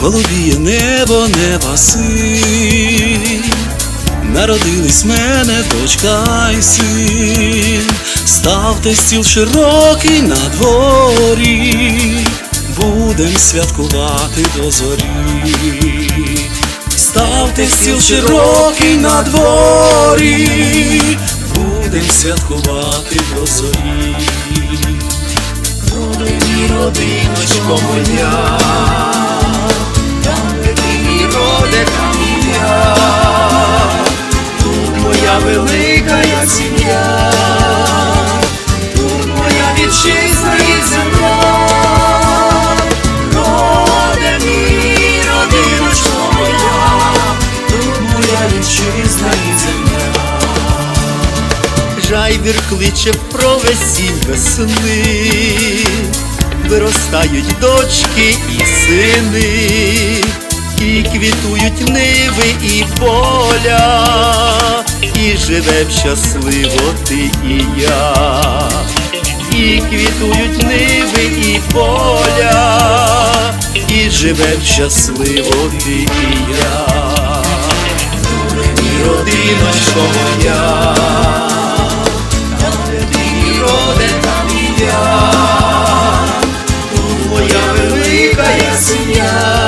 голубіє небо, неба син. Народились мене дочка й син, ставте стіл широкий на дворі, будем святкувати до зорі. Ставте стіл широкий на дворі, будем святкувати до зорі. Родині, родиночко моя, Жайвір кличе про весіль весни, виростають дочки і сини, і квітують ниви і поля, і живе щасливо ти і я, і квітують ниви і поля, і живе щасливо ти і я, і родиночко моя. Señor.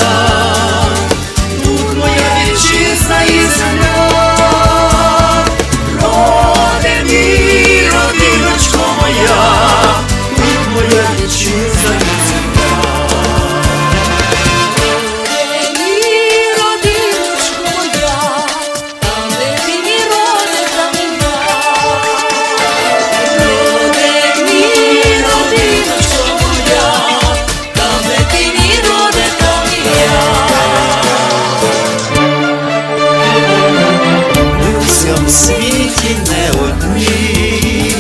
Світі не одні,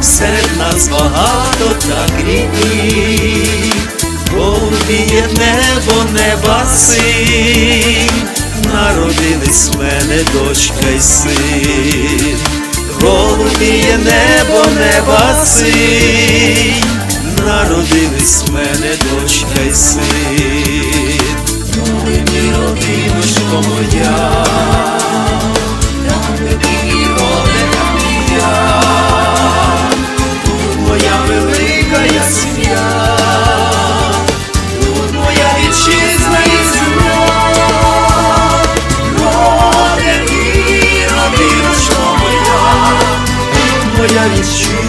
серед нас багато так рідні, голубіє небо, неба син, народились в мене дочка й син, голубіє небо, неба син, народились в мене дочка й син, мій, родиночко